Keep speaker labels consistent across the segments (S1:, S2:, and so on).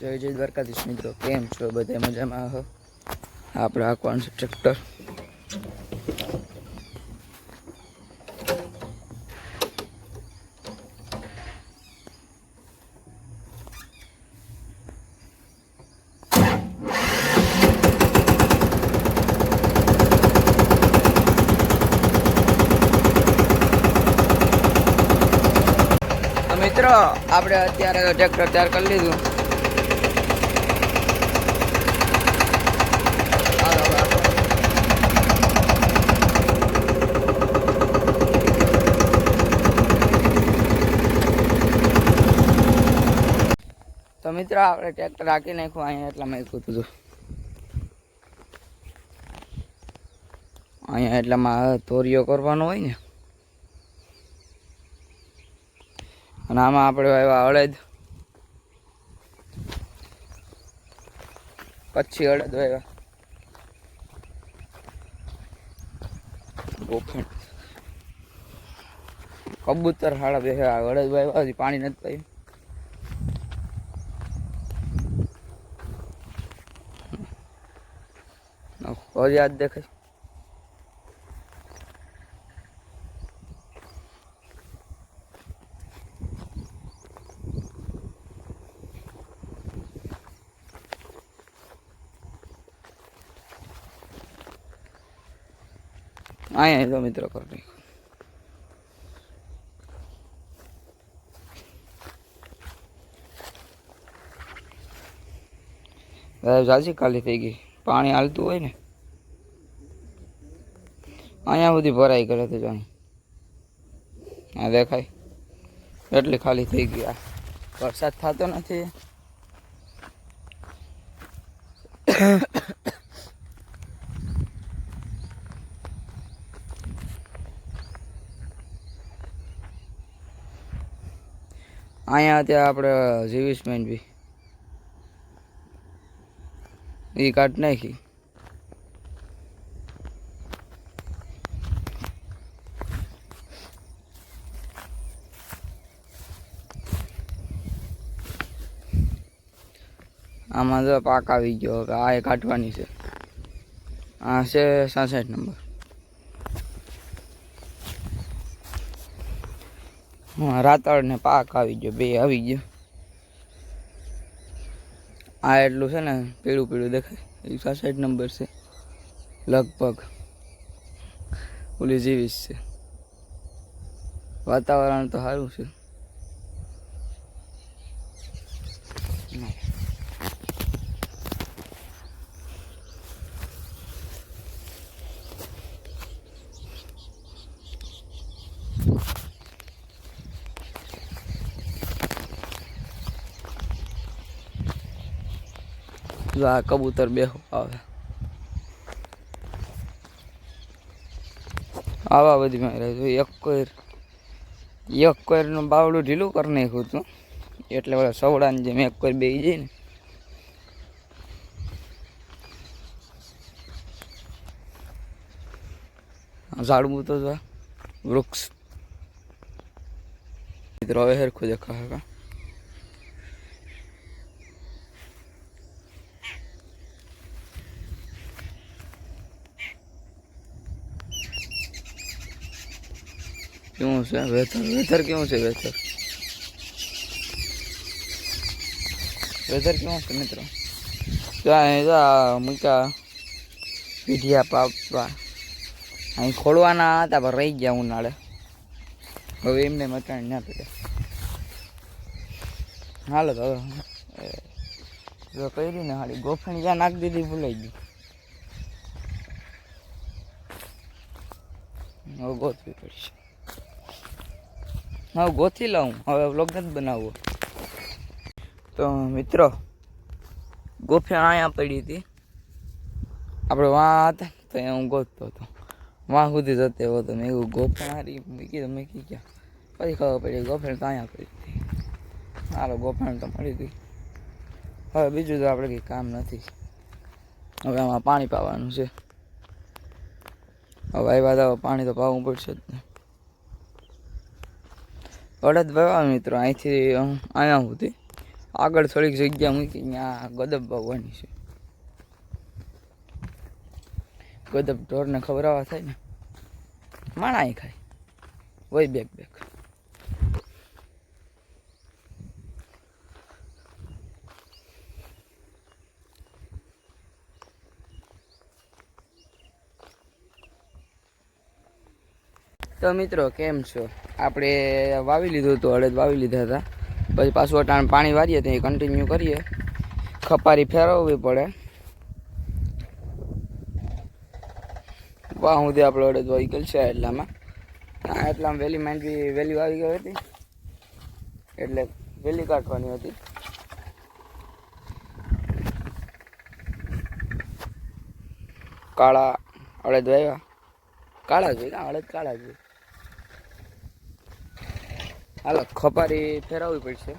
S1: જય જય દ્વારકાધીશ મિત્રો, કેમ છો? બધા મજામાં? હો. આપણે આંકવાનું છે? ટ્રેક્ટર. તો મિત્રો, આપણે અત્યારે ટ્રેક્ટર તૈયાર કરી લીધું હાલો હવે આપણે તો મિત્ર, આપણે ટ્રેક્ટર રાખી નાખ્યું અહીંયા એટલા મેં કીધું હતું અહીંયા એટલામાં તોરિયો કરવાનો હોય ને. અને આમાં આપણે આવ્યા અડદ. કચ્છી અડદ વાવ્યા કબૂતર હાડા બે અડદ વાવ્યા પાણી નથી પાયું. હજી याद દેખાય અહીંયા તો મિત્રો કરી જાજી ખાલી થઈ ગઈ પાણી હાલતું હોય ને અહીંયા બધી ભરાઈ કરે તો જાણી આ દેખાય. એટલી ખાલી થઈ ગયા વરસાદ થતો નથી. અહીંયા ત્યાં આપણે જીવીશમેન બી. એ કાઢ નાખી. આમાં જો પાક આવી ગયો હવે આ એ કાઢવાની છે. આ છે સાસઠ નંબર. રાતળ ને પાક આવી ગયો, બે આવી ગયો. આ એટલું છે ને, પીળું પીળું દેખાય. એ સાસઠ નંબર છે. લગભગ ઓલી જેવીસ છે. વાતાવરણ તો સારું છે. જો આ કબૂતર બેહો, આવે. આવા બધી મારે જો એક કોઈર એક કોઈરનું બાવડું ઢીલું કરી નાખ્યું હતું. એટલે બધા સવડાની જેમ એક કોઈર બેસી જાય ને. ઝાડવું તો વૃક્ષ. મિત્રો હવે હેરખું દેખા કા કેવું છે? વેધર વેધર કેવું છે વેધર? વેધર કેવું છે મિત્રો? જો આ મૂક્યા પીઢિયા પાપા અહીં ખોલવાના હતા, પણ રહી ગયા ઉનાળે. હવે એમને મચાણ ના પડ્યા હાલો તો હવે જો કરી ને હાડી ગોફણી જ્યાં નાખી દીધી, ભૂલાઈ ગઈ. હવે ગોતવી પડશે. હવે ગોથી લઉં. હવે વ્લોગ નથી બનાવવો તો મિત્રો ગોફિયા અહીંયા પડી હતી. આપણે વાં હતા તો એ હું ગોતતો હતો. વાં સુધી જતે હતો મેં એવું ગોફેણ હારી મૂકી તો મૂકી ગયા. પછી ખબર પડી ગોફેણ તો અહીંયા પડી હતી. મારો ગોફેણ તો મળી ગઈ. હવે બીજું તો આપણે કંઈ કામ નથી. હવે આમાં પાણી પાવાનું છે. હવે આવ્યા તો પાણી તો પાવું પડશે જ ને. અડદ વાવ્યા મિત્રો, અહીંથી, અહીંયા સુધી. આગળ થોડીક જગ્યા મૂકી, ત્યાં ગદબ ભગવાની છે. ગદબ ઢોરને ખવડાવવા થાય ને, માણાય ખાય. વય બેક બેક. તો મિત્રો, કેમ છો? આપણે વાવી લીધું હતું, અડદ વાવી લીધા હતા. પછી પાછું અટાણ પાણી વારીએ, તો એ કન્ટિન્યુ કરીએ. ખપારી ફેરવવી પડે. વાહ સુધી આપણે અડદ વાવી ગયેલ એટલામાં. એટલામાં વેલી માંડવી, વેલી વાવી ગઈ હતી. એટલે વેલી કાઢવાની હતી. કાળા અડદ વાવ્યા. કાળા જ હોય ને, અડદ કાળા જ હોય. હાલો ખપારી ફેરવવી પડશે.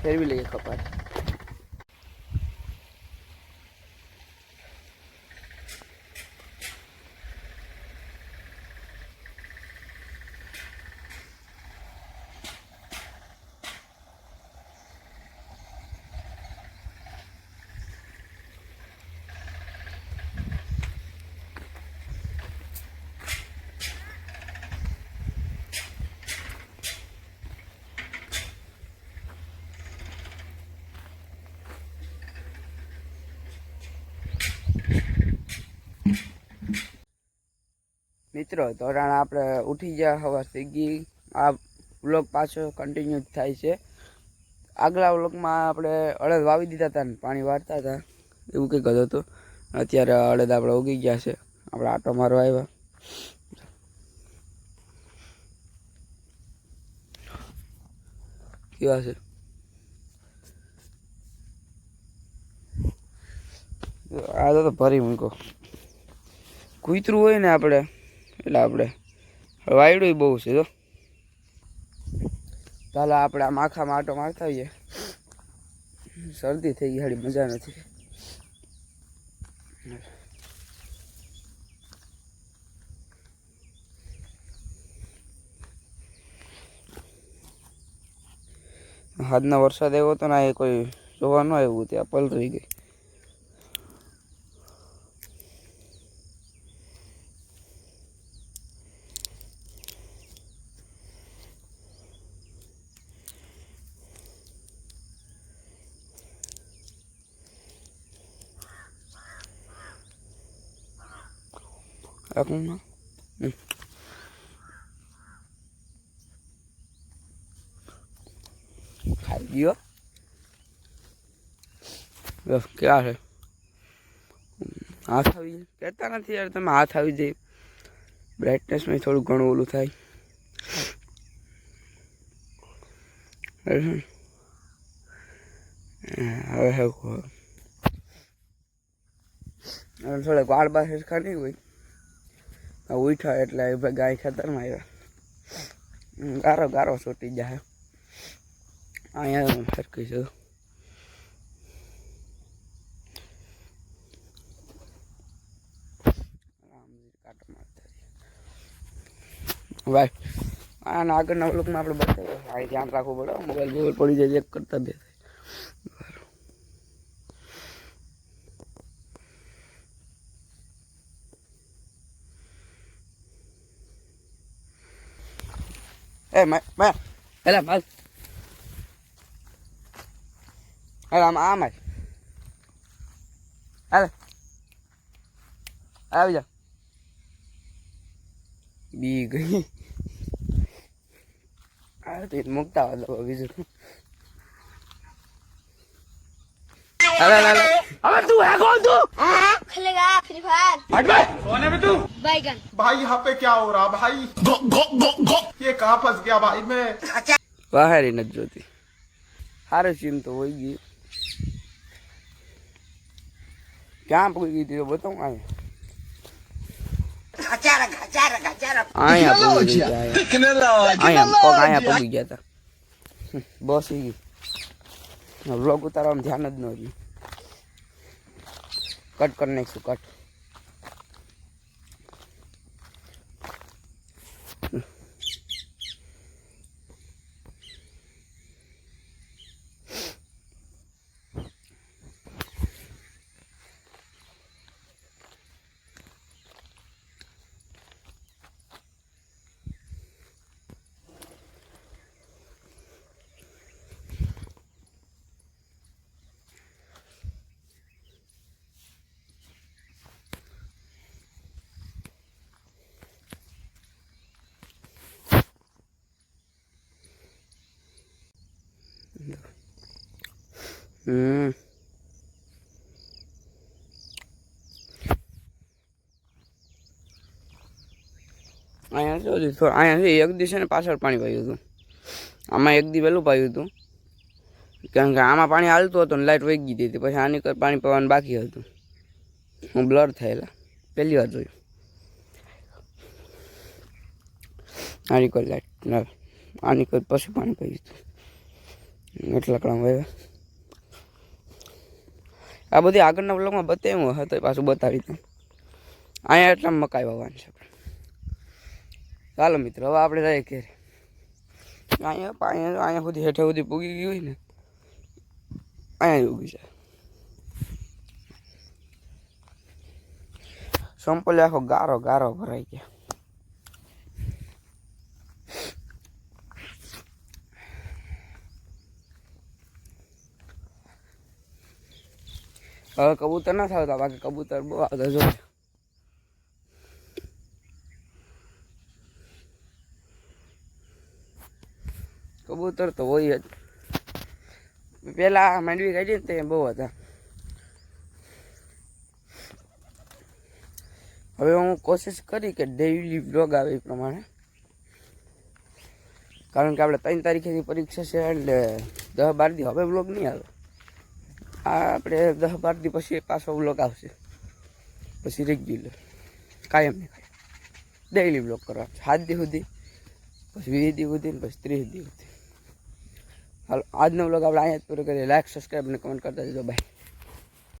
S1: ફેરવી લઈએ ખપારી. મિત્રો, ધોરણ આપણે ઉઠી ગયા હવા થઈ ગઈ આ વ્લોગ પાછો કન્ટિન્યુ થાય છે. આગલા વ્લોગમાં આપણે અડદ વાવી દીધા હતા ને, પાણી વાળતા હતા એવું કંઈક હતું હતું અત્યારે અડદ આપણે ઉગી ગયા છે. આપણે આટો મારવા આવ્યા. કેવા છે? આ તો ભરી મૂકો. કૂતરું હોય ને આપણે, એટલે આપણે. વાયડું બહુ છે તો ચાલો આપણે આ માખામાં આટો મારતા આવીએ શરદી થઈ ગઈ, હાડી મજા નથી. આજનો વરસાદ આવ્યો હતો ને એ કોઈ જોવા ન આવ્યું, ત્યાં પલરી ગઈ. હમ. ખાઈ ગયો બસ ક્યાં છે હાથ આવી કહેતા નથી યાર તમે હાથ આવી જાય બ્રાઇટનેસમાં થોડું ઘણું ઓલું થાય હવે હવે થોડાક વાળ બાર સરખા નહીં હોય આ એટલે ભાઈ ગાય ખેતરમાં આવ્યા. ગારો ગારો છૂટી જાય. અહીંયા સરખી છું. ભાઈ, આના આગળના બ્લોકમાં આપણે બતાવીએ ભાઈ ધ્યાન રાખવું પડે મોબાઈલ બોબાઈલ પડી જાય, એક કરતા બે એ મે મે એલા માલ એલા આમ આમ આય હાલે આવી જા બી ગઈ આ તો મુકતા હોય બીજું હાલે હાલે હવે તું હે કોણ તું
S2: खेलेगा फ्री फायर
S1: હટ બે
S2: बैगन
S3: भाई यहाँ पे क्या हो रहा भाई ये कहाँ फंस गया भाई मैं
S1: બહારી નથી જોતી સારું ચીન તો હોય ગઈ ક્યાં પકડી ગઈ હતી તો બતાવું અહીંયા અહીંયા પકડી ગઈ હતી, અહીંયા અહીંયા પગ અહીંયા પગી ગયા હતા બસ ઈ ગઈ વ્લોગ ઉતારવામાં ધ્યાન જ ન રહ્યું કટ કરી નાખીશું કટ. હમ. અહીંયા શું હતું થોડું, અહીંયા એક દિવસે ને પાછળ પાણી પાયું હતું. આમાં એક દી વહેલું પાયું હતું. કારણ કે આમાં પાણી હાલતું હતું ને લાઇટ વહી ગઈ હતી, પછી આની પાણી પીવાનું બાકી હતું. હું બ્લર થયેલા. પહેલી વાર જોયું. આની કોઈ લાઇટ આની કોઈ પછી પાણી પાયું હતું એટલા કણા વાવ્યા આ બધી આગળના બ્લોગમાં બતાવ્યું હતું પાછું બતાવી દઉં. અહીંયા એટલા મકાઈ વાવવાનું છે. ચાલો મિત્રો, હવે આપણે જઈએ ઘેર. અહીંયા પાણી અહીંયા સુધી હેઠે સુધી પૂગી ગયું હોય ને, અહીંયા ઉગી જાય. સંપલે આખો ગારો ગારો ભરાઈ ગયા. હવે કબૂતર ના થતા બાકી કબૂતર બહુ આવતા જો. કબૂતર તો હોય જ. પેલા માંડવી કાઢી ને તે બહુ હતા. હવે હું કોશિશ કરી કે ડેઈલી બ્લોગ આવે એ પ્રમાણે. કારણ કે આપણે ત્રણ તારીખેથી પરીક્ષા છે એટલે દસ બાર દી હવે બ્લોગ નહીં આવે. આ આપણે દસ બાર દી પછી પાછો બ્લોક આવશે. પછી રેગ્યુલર કાયમ નહીં કાયમ ડેઇલી બ્લોક કરવા. સાત દી સુધી, પછી વીસ દી સુધી ને પછી ત્રીસ દી સુધી. હાલો, આજનો બ્લોગ આપણે અહીંયા જ પૂરો કરીએ. લાઈક સબસ્ક્રાઈબ અને કમેન્ટ કરતા જજો. બાય